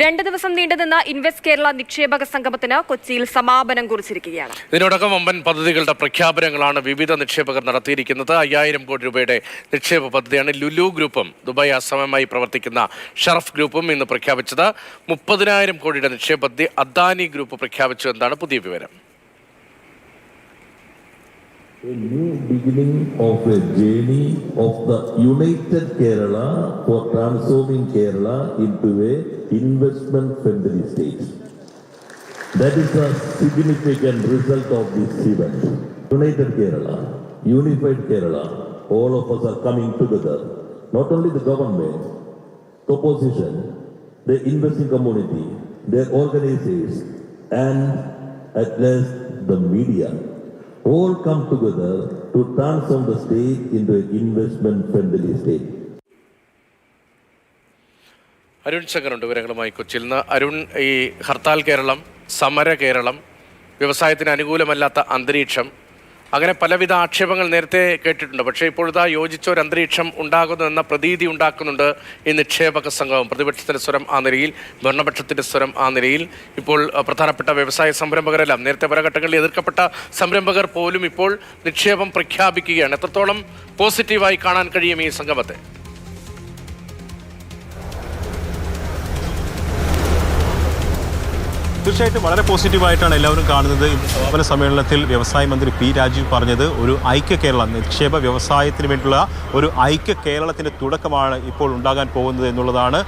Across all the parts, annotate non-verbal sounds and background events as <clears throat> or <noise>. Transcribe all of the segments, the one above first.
രണ്ട് ദിവസം നീണ്ടുനിന്ന ഇൻവെസ്റ്റ് കേരള നിക്ഷേപക സംഗമത്തിന് കൊച്ചിയിൽ സമാപനം കുറിച്ചിരിക്കുകയാണ്. ഇതിനോടകം വമ്പൻ പദ്ധതികളുടെ പ്രഖ്യാപനങ്ങളാണ് വിവിധ നിക്ഷേപകർ നടത്തിയിരിക്കുന്നത്. അയ്യായിരം കോടി രൂപയുടെ നിക്ഷേപ പദ്ധതിയാണ് ലുലു ഗ്രൂപ്പും ദുബായ് ആശ്രമമായി പ്രവർത്തിക്കുന്ന ഷറഫ് ഗ്രൂപ്പും ഇന്ന് പ്രഖ്യാപിച്ചത്. മുപ്പതിനായിരം കോടിയുടെ നിക്ഷേപ പദ്ധതി അദാനി ഗ്രൂപ്പ് പ്രഖ്യാപിച്ചു എന്നാണ് പുതിയ വിവരം. A new beginning of a journey of the united Kerala for transforming Kerala into a investment friendly state. That is a significant result of this event. United Kerala, unified Kerala, all of us are coming together. Not only the government, the opposition, the investing community, their organizers, and at last the media all come together to transform the state into an investment friendly state. Arun ശങ്കറുണ്ട് വിവരങ്ങളുമായി കൊച്ചിയിൽ നിന്ന് അരുൺ ഈ ഹർത്താൽ കേരളം സമര കേരളം വ്യവസായത്തിന് അനുകൂലമല്ലാത്ത അന്തരീക്ഷം അങ്ങനെ പലവിധ ആക്ഷേപങ്ങൾ നേരത്തെ കേട്ടിട്ടുണ്ട്. പക്ഷേ ഇപ്പോഴത്തെ യോജിച്ച ഒരു അന്തരീക്ഷം ഉണ്ടാകുന്നു എന്ന പ്രതീതി ഉണ്ടാക്കുന്നുണ്ട് ഈ നിക്ഷേപക സംഘവും. പ്രതിപക്ഷത്തിന്റെ സ്വരം ആ നിലയിൽ ഭരണപക്ഷത്തിന്റെ സ്വരം ആ നിലയിൽ. ഇപ്പോൾ പ്രധാനപ്പെട്ട വ്യവസായ സംരംഭകരെല്ലാം നേരത്തെ പല ഘട്ടങ്ങളിൽ എതിർക്കപ്പെട്ട സംരംഭകർ പോലും ഇപ്പോൾ നിക്ഷേപം പ്രഖ്യാപിക്കുകയാണ്. എത്രത്തോളം പോസിറ്റീവായി കാണാൻ കഴിയും ഈ സംഗമത്തെ? തീർച്ചയായിട്ടും വളരെ പോസിറ്റീവായിട്ടാണ് എല്ലാവരും കാണുന്നത്. സമാപന സമ്മേളനത്തിൽ വ്യവസായ മന്ത്രി പി രാജീവ് പറഞ്ഞത് ഒരു ഐക്യ കേരള നിക്ഷേപ വ്യവസായത്തിന് വേണ്ടിയുള്ള ഒരു ഐക്യ കേരളത്തിന്റെ തുടക്കമാണ് ഇപ്പോൾ ഉണ്ടാകാൻ പോകുന്നത് എന്നുള്ളതാണ്.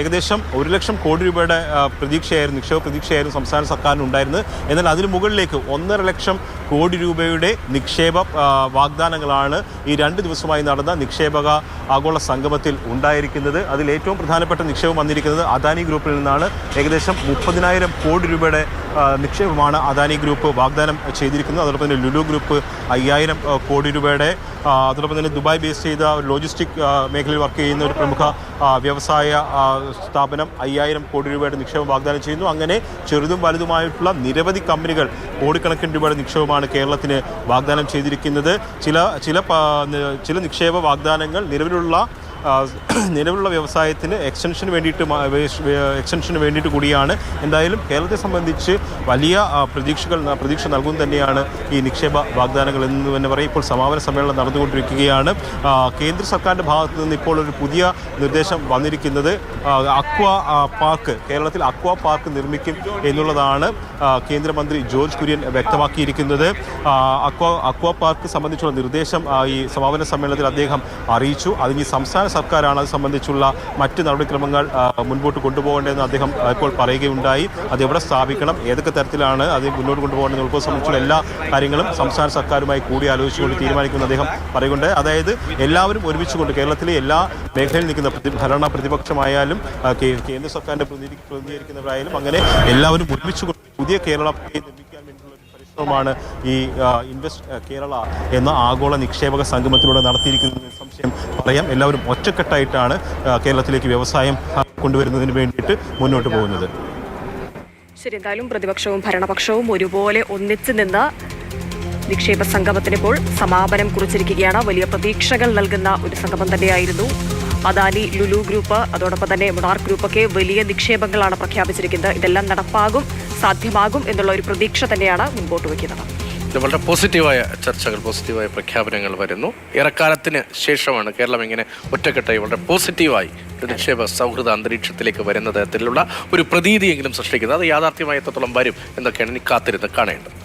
ഏകദേശം ഒരു ലക്ഷം കോടി രൂപയുടെ പ്രതീക്ഷയായിരുന്നു നിക്ഷേപ പ്രതീക്ഷയായിരുന്നു സംസ്ഥാന സർക്കാരിന് ഉണ്ടായിരുന്നത്. എന്നാൽ അതിന് മുകളിലേക്ക് ഒന്നര ലക്ഷം കോടി രൂപയുടെ നിക്ഷേപ വാഗ്ദാനങ്ങളാണ് ഈ രണ്ട് ദിവസമായി നടന്ന നിക്ഷേപക ആഗോള സംഗമത്തിൽ ഉണ്ടായിരിക്കുന്നത്. അതിൽ ഏറ്റവും പ്രധാനപ്പെട്ട നിക്ഷേപം വന്നിരിക്കുന്നത് അദാനി ഗ്രൂപ്പിൽ നിന്നാണ്. ഏകദേശം മുപ്പതിനായിരം കോടി രൂപയുടെ നിക്ഷേപമാണ് അദാനി ഗ്രൂപ്പ് വാഗ്ദാനം ചെയ്തിരിക്കുന്നത്. അതോടൊപ്പം തന്നെ ലുലു ഗ്രൂപ്പ് അയ്യായിരം കോടി രൂപയുടെ അതോടൊപ്പം തന്നെ ദുബായ് ബേസ് ചെയ്ത ലോജിസ്റ്റിക് മേഖലയിൽ വർക്ക് ചെയ്യുന്ന ഒരു പ്രമുഖ വ്യവസായ സ്ഥാപനം അയ്യായിരം കോടി രൂപയുടെ നിക്ഷേപം വാഗ്ദാനം ചെയ്യുന്നു. അങ്ങനെ ചെറുതും വലുതുമായിട്ടുള്ള നിരവധി കമ്പനികൾ കോടിക്കണക്കിന് രൂപയുടെ നിക്ഷേപമാണ് കേരളത്തിന് വാഗ്ദാനം ചെയ്തിരിക്കുന്നത്. ചില ചില ചില നിക്ഷേപ വാഗ്ദാനങ്ങൾ നിലവിലുള്ള <clears throat> നിലവിലുള്ള വ്യവസായത്തിന് എക്സ്റ്റൻഷന് വേണ്ടിയിട്ട് എക്സ്റ്റൻഷന് വേണ്ടിയിട്ട് കൂടിയാണ്. എന്തായാലും കേരളത്തെ സംബന്ധിച്ച് വലിയ പ്രതീക്ഷകൾ പ്രതീക്ഷ നൽകും തന്നെയാണ് ഈ നിക്ഷേപ വാഗ്ദാനങ്ങൾ എന്ന് തന്നെ പറയും. ഇപ്പോൾ സമാപന സമ്മേളനം നടന്നുകൊണ്ടിരിക്കുകയാണ്. കേന്ദ്ര സർക്കാരിന്റെ ഭാഗത്തു നിന്ന് ഇപ്പോൾ ഒരു പുതിയ നിർദ്ദേശം വന്നിരിക്കുന്നത് അക്വ പാർക്ക് കേരളത്തിൽ അക്വ പാർക്ക് നിർമ്മിക്കും എന്നുള്ളതാണ് കേന്ദ്രമന്ത്രി ജോർജ് കുര്യൻ വ്യക്തമാക്കിയിരിക്കുന്നത്. അക്വ അക്വ പാർക്ക് സംബന്ധിച്ചുള്ള നിർദ്ദേശം ഈ സമാപന സമ്മേളനത്തിൽ അദ്ദേഹം അറിയിച്ചു. അതിന് സംസ്ഥാന സർക്കാരാണ് അത് സംബന്ധിച്ചുള്ള മറ്റ് നടപടിക്രമങ്ങൾ മുൻപോട്ട് കൊണ്ടുപോകേണ്ടതെന്ന് അദ്ദേഹം ഇപ്പോൾ പറയുകയുണ്ടായി. അത് എവിടെ സ്ഥാപിക്കണം ഏതൊക്കെ തരത്തിലാണ് അത് മുന്നോട്ട് കൊണ്ടുപോകേണ്ടത് ഉൾപ്പെടെ സംബന്ധിച്ചുള്ള എല്ലാ കാര്യങ്ങളും സംസ്ഥാന സർക്കാരുമായി കൂടി ആലോചിച്ചുകൊണ്ട് തീരുമാനിക്കുമെന്ന് അദ്ദേഹം പറയുന്നുണ്ട്. അതായത് എല്ലാവരും ഒരുമിച്ചുകൊണ്ട് കേരളത്തിലെ എല്ലാ മേഖലയിൽ നിൽക്കുന്ന ഭരണ പ്രതിപക്ഷമായാലും കേന്ദ്ര സർക്കാരിന്റെ പ്രതിനിധി പ്രതിനിധീകരിക്കുന്നവരായാലും അങ്ങനെ എല്ലാവരും ഒരുമിച്ചുകൊണ്ട് പുതിയ കേരളം പരിശ്രമമാണ് ഈ ഇൻവെസ്റ്റ് കേരള എന്ന ആഗോള നിക്ഷേപക സംഗമത്തിലൂടെ നടത്തിയിരിക്കുന്നത്. സംശയം പറയാം. എല്ലാവരും ഒറ്റക്കെട്ടായിട്ടാണ് കേരളത്തിലേക്ക് വ്യവസായം കൊണ്ടുവരുന്നതിന് വേണ്ടിയിട്ട് മുന്നോട്ട് പോകുന്നത്. ശരി എന്തായാലും പ്രതിപക്ഷവും ഭരണപക്ഷവും ഒരുപോലെ ഒന്നിച്ചു നിന്ന് നിക്ഷേപ സംഗമത്തിന് ഇപ്പോൾ സമാപനം കുറിച്ചിരിക്കുകയാണ്. വലിയ പ്രതീക്ഷകൾ നൽകുന്ന ഒരു സംഗമം തന്നെയായിരുന്നു. അദാനി ലുലു ഗ്രൂപ്പ് അതോടൊപ്പം തന്നെ മുണാർ ഗ്രൂപ്പൊക്കെ വലിയ നിക്ഷേപങ്ങളാണ് പ്രഖ്യാപിച്ചിരിക്കുന്നത്. ഇതെല്ലാം നടപ്പാകും. സാധ്യമാകും എന്നുള്ള ഒരു പ്രതീക്ഷ തന്നെയാണ് മുൻപോട്ട് വയ്ക്കുന്നത്. വളരെ പോസിറ്റീവായ ചർച്ചകൾ പോസിറ്റീവായ പ്രഖ്യാപനങ്ങൾ വരുന്നു. ഏറെക്കാലത്തിന് ശേഷമാണ് കേരളം ഇങ്ങനെ ഒറ്റക്കെട്ടായി വളരെ പോസിറ്റീവായി പ്രതിക്ഷേപ സൗഹൃദ അന്തരീക്ഷത്തിലേക്ക് വരുന്ന തരത്തിലുള്ള ഒരു പ്രതീതിയെങ്കിലും സൃഷ്ടിക്കുന്നത്. അത് യാഥാർത്ഥ്യമായി എത്രത്തോളം വരും എന്നൊക്കെയാണ് ഇനി കാത്തിരുന്ന് കാണേണ്ടത്.